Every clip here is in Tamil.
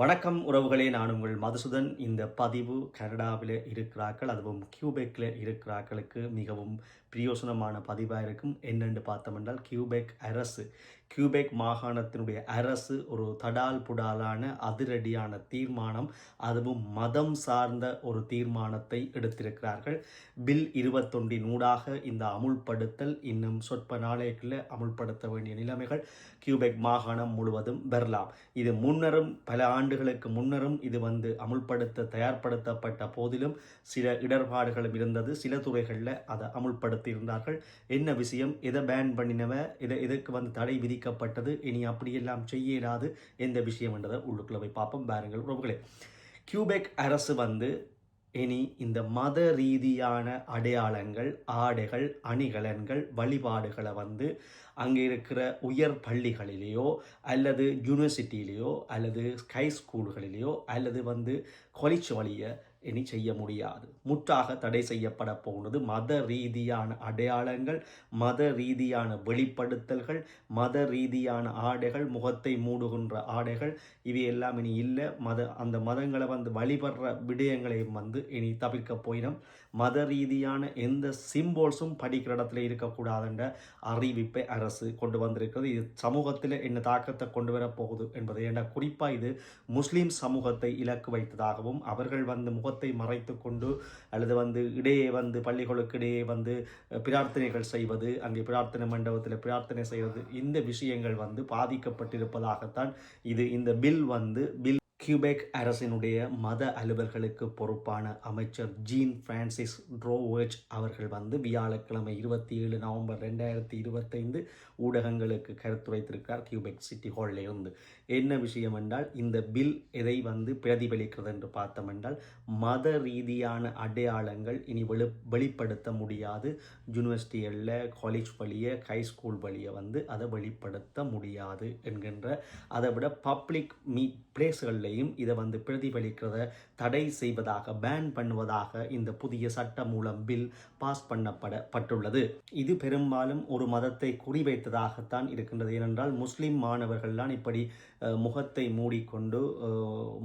வணக்கம் உறவுகளே நான் உங்கள் மதுசூதன். இந்த பதிவு கனடாவில் இருக்கிறார்கள் அதுவும் கியூபெக்கில் இருக்கிறார்களுக்கு மிகவும் பிரயோசனமான பதிவாக இருக்கும். என்னென்று பார்த்தோம்னால் கியூபெக் அரசு கியூபெக் மாகாணத்தினுடைய அரசு ஒரு தடால் புடாலான அதிரடியான தீர்மானம் அதுவும் மதம் சார்ந்த ஒரு தீர்மானத்தை எடுத்திருக்கிறார்கள். பில் இருபத்தொன்றின் ஊடாக இந்த அமுல்படுத்தல் இன்னும் சொற்ப நாளைக்குள்ள அமுல்படுத்த வேண்டிய நிலைமைகள் கியூபெக் மாகாணம் முழுவதும் வரலாம் இது முன்னரும் பல ஆண்டுகளுக்கு முன்னரும் இது வந்து அமுல்படுத்த தயார்படுத்தப்பட்ட போதிலும் சில இடர்பாடுகளும் இருந்தது. சில துறைகளில் அதை அமுல்படுத்தியிருந்தார்கள். என்ன விஷயம்? எதை பேன் பண்ணினவ? இதை இதுக்கு வந்து தடை விதிக்க விதிக்கப்பட்டது இனி அப்படியெல்லாம் செய்ய இயலாது எந்த விஷயம் என்றதை உள்ளுக்குள்ள போய் பார்ப்போம். பாருங்கள் உறவுகளே கியூபெக் அரசு வந்து இனி இந்த மத ரீதியான அடையாளங்கள் ஆடைகள் அணிகலன்கள் வழிபாடுகளை வந்து அங்கே இருக்கிற உயர் பள்ளிகளிலேயோ அல்லது யூனிவர்சிட்டியிலேயோ அல்லது ஸ்கை ஸ்கூல்களிலேயோ அல்லது வந்து கொலிச்சு வழியை இனி செய்ய முடியாது. முற்றாக தடை செய்யப்பட போனது மத ரீதியான அடையாளங்கள் மத ரீதியான வெளிப்படுத்தல்கள் மத ரீதியான ஆடைகள் முகத்தை மூடுகின்ற ஆடைகள் இவை எல்லாம் இனி இல்லை. மத அந்த மதங்களை வந்து வழிபடுற விடயங்களையும் வந்து இனி தவிர்க்க போயிடும். மத ரீதியான எந்த சிம்போல்ஸும் படிக்கிற இடத்துல இருக்கக்கூடாதுன்ற அறிவிப்பை அரசு கொண்டு வந்திருக்கிறது. இது சமூகத்தில் என்ன தாக்கத்தை கொண்டு வரப்போகுது என்பதை ஏன்னா குறிப்பாக இது முஸ்லீம் சமூகத்தை இலக்கு வைத்ததாகவும் அவர்கள் வந்து முகத்தை மறைத்து கொண்டு அல்லது வந்து இடையே வந்து பள்ளிகளுக்கு இடையே வந்து பிரார்த்தனைகள் செய்வது அங்கே பிரார்த்தனை மண்டபத்தில் பிரார்த்தனை செய்வது இந்த விஷயங்கள் வந்து பாதிக்கப்பட்டிருப்பதாகத்தான் இது இந்த பில் வந்து பில் கியூபெக் அரசினுடைய மத அலுவல்களுக்கு பொறுப்பான அமைச்சர் ஜீன் பிரான்சிஸ் ட்ரோவர்ச் அவர்கள் வந்து வியாழக்கிழமை இருபத்தி ஏழு நவம்பர் ரெண்டாயிரத்தி இருபத்தைந்து ஊடகங்களுக்கு கருத்துரைத்திருக்கிறார். கியூபெக் சிட்டி ஹாலில் இருந்து என்ன விஷயம் என்றால் இந்த பில் எதை வந்து பிரதிபலிக்கிறது என்று பார்த்தோம் என்றால் மத ரீதியான அடையாளங்கள் இனி வெளி வெளிப்படுத்த முடியாது. யூனிவர்சிட்டிகளில் காலேஜ் வழியை ஹை ஸ்கூல் வழியை வந்து அதை வெளிப்படுத்த முடியாது என்கின்ற அதை விட பப்ளிக் மீ பிளேஸ்களில் சட்டங்களையும் இதை வந்து பிரதிபலிக்கிறத தடை செய்வதாக பேன் பண்ணுவதாக இந்த புதிய சட்ட மூலம் பில் பாஸ் பண்ணப்படப்பட்டுள்ளது. இது பெரும்பாலும் ஒரு மதத்தை குறிவைத்ததாகத்தான் இருக்கின்றது. ஏனென்றால் முஸ்லிம் மாணவர்கள்லாம் இப்படி முகத்தை மூடிக்கொண்டு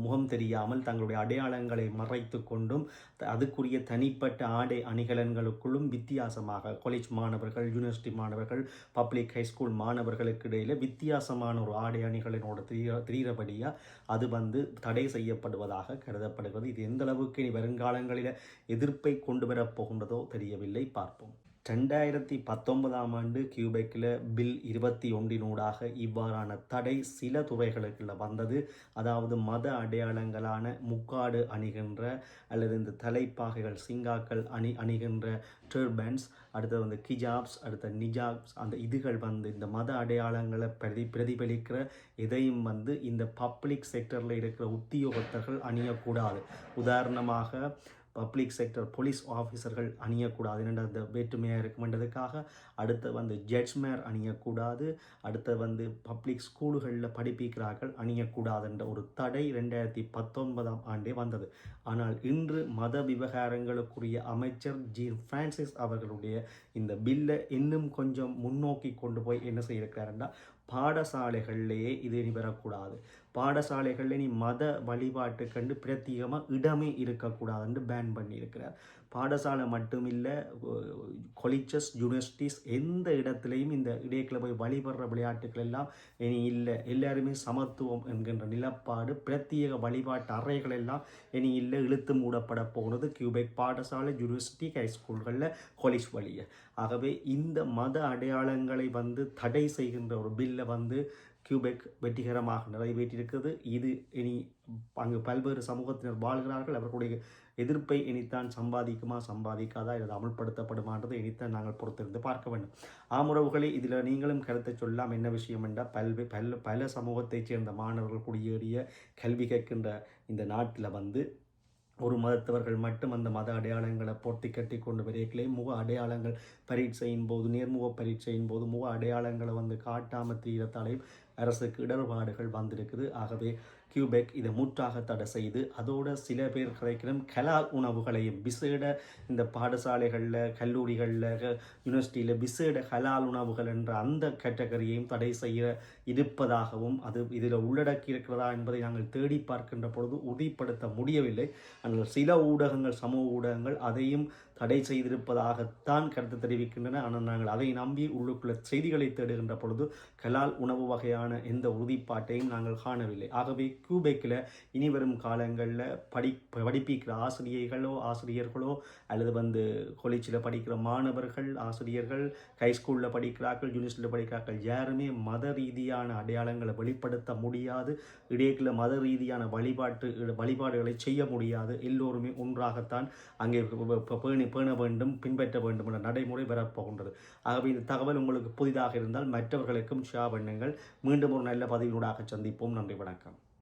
முகம் தெரியாமல் தங்களுடைய அடையாளங்களை மறைத்து கொண்டும் அதுக்குரிய தனிப்பட்ட ஆடை அணிகலன்களுக்குள்ளும் வித்தியாசமாக காலேஜ் மாணவர்கள் யூனிவர்சிட்டி மாணவர்கள் பப்ளிக் ஹைஸ்கூல் மாணவர்களுக்கு இடையில் வித்தியாசமான ஒரு ஆடை அணிகளினோட திரிய திரியபடியாக அது வந்து வந்து தடை செய்யப்படுவதாக கருதப்படுகிறது. இது எந்த அளவுக்கு இனி வருங்காலங்களில் எதிர்ப்பை கொண்டு வரப் போகின்றதோ தெரியவில்லை. பார்ப்போம். ரெண்டாயிரத்தி பத்தொன்பதாம் ஆண்டு கியூபெக்கில் பில் இருபத்தி ஒன்றினூடாக இவ்வாறான தடை சில துறைகளுக்குள்ள வந்தது. அதாவது மத அடையாளங்களான முக்காடு அணிகின்ற அல்லது இந்த தலைப்பாகைகள் சிங்காக்கள் அணி அணிகின்ற டர்பன்ஸ் அடுத்தது வந்து கிஜாப்ஸ் அடுத்த நிஜாப்ஸ் அந்த இதுகள் வந்து இந்த மத அடையாளங்களை பிரதி பிரதிபலிக்கிற இதையும் வந்து இந்த பப்ளிக் செக்டரில் இருக்கிற உத்தியோகத்தர்கள் அணியக்கூடாது. உதாரணமாக பப்ளிக் செக்டர் போலீஸ் ஆஃபீஸர்கள் அணியக்கூடாது. என்ற அந்த வேற்றுமையாக இருக்குமென்றதுக்காக அடுத்து வந்து ஜட்ஜ்மேர் அணியக்கூடாது. அடுத்து வந்து பப்ளிக் ஸ்கூல்களில் படிப்பிக்கிறார்கள் அணியக்கூடாது என்ற ஒரு தடை ரெண்டாயிரத்தி பத்தொன்பதாம் ஆண்டே வந்தது. ஆனால் இன்று மத விவகாரங்களுக்குரிய அமைச்சர் ஜீன் ஃப்ரான்சிஸ் அவர்களுடைய இந்த பில்லை இன்னும் கொஞ்சம் முன்னோக்கி கொண்டு போய் என்ன செய்யிருக்கிறாருன்னா பாடசாலைகள்லேயே இது இனி வரக்கூடாது பாடசாலைகளில் நீ மத வழிபாட்டு கண்டு பிரத்யேகமாக இடமே இருக்கக்கூடாதுன்னு பேன் பண்ணியிருக்கிறார். பாடசாலை மட்டும் இல்லை கொலிச்சஸ் யூனிவர்சிட்டிஸ் எந்த இடத்துலையும் இந்த இடையக்கில் போய் வழிபடுற விளையாட்டுகள் எல்லாம் இனி இல்லை. எல்லாருமே சமத்துவம் என்கின்ற நிலப்பாடு பிரத்யேக வழிபாட்டு அறைகள் எல்லாம் இனி இல்லை இழுத்து மூடப்பட போகிறது கியூபெக் பாடசாலை யூனிவர்சிட்டி ஹை ஸ்கூல்களில் வழியை. ஆகவே இந்த மத அடையாளங்களை வந்து தடை செய்கின்ற ஒரு பில்லை வந்து கியூபெக் வெற்றிகரமாக நிறைவேற்றியிருக்கிறது. இது இனி அங்கு பல்வேறு சமூகத்தினர் வாழ்கிறார்கள். அவர்களுடைய எதிர்ப்பை இனித்தான் சம்பாதிக்குமா சம்பாதிக்காதா இது அமல்படுத்தப்படுமான்றது இனித்தான் நாங்கள் பொறுத்திருந்து பார்க்க வேண்டும். ஆமுறவுகளை இதில் நீங்களும் கருத்தை சொல்லலாம் என்ன விஷயம் என்றால் பல்வே பல் பல சமூகத்தைச் சேர்ந்த மாணவர்கள் குடியேறிய கல்வி கேட்கின்ற இந்த நாட்டில் வந்து ஒரு மதத்தவர்கள் மட்டும் அந்த மத அடையாளங்களை போட்டி கட்டி கொண்டு வரையிலே முக அடையாளங்கள் பரீட்சையின் போது நேர்முக பரீட்சையின் போது முக அடையாளங்களை வந்து காட்டாமல் தீரத்தாலையும் அரசுக்கு இடர்பாடுகள் வந்திருக்குது. ஆகவே கியூபெக் இதை முற்றாக தடை செய்து அதோட சில பேர் கிடைக்கிற கலால் உணவுகளையும் விசேட இந்த பாடசாலைகளில் கல்லூரிகளில் யூனிவர்சிட்டியில் விசேட கலால் உணவுகள் என்ற அந்த கேட்டகரியையும் தடை செய்ய இருப்பதாகவும் அது இதில் உள்ளடக்கி இருக்கிறதா என்பதை நாங்கள் தேடி பார்க்கின்ற பொழுது உறுதிப்படுத்த முடியவில்லை. ஆனால் சில ஊடகங்கள் சமூக ஊடகங்கள் அதையும் தடை செய்திருப்பதாகத்தான் கருத்து தெரிவிக்கின்றன. ஆனால் நாங்கள் அதை நம்பி உள்ளுக்குள்ள செய்திகளை தேடுகின்ற பொழுது கலால் உணவு வகையான எந்த உறுதிப்பாட்டையும் நாங்கள் காணவில்லை. ஆகவே கியூபெக்கில் இனி வரும் காலங்களில் படி படிப்பிக்கிற ஆசிரியர்களோ ஆசிரியர்களோ அல்லது வந்து கொலிச்சில் படிக்கிற மாணவர்கள் ஆசிரியர்கள் ஹை ஸ்கூலில் படிக்கிறார்கள் யூனிவர்சிட்டியில் படிக்கிறார்கள் யாருமே மத ரீதியான அடையாளங்களை வெளிப்படுத்த முடியாது. இடையில மத ரீதியான வழிபாட்டு வழிபாடுகளை செய்ய முடியாது. எல்லோருமே ஒன்றாகத்தான் அங்கே பேணி பேண வேண்டும் பின்பற்ற வேண்டும் என்ற நடைமுறை வரப்போகின்றது. ஆகவே இந்த தகவல் உங்களுக்கு புதிதாக இருந்தால் மற்றவர்களுக்கும் ஷேர் பண்ணுங்கள். மீண்டும் ஒரு நல்ல பதிவினூடாக சந்திப்போம். நன்றி வணக்கம்.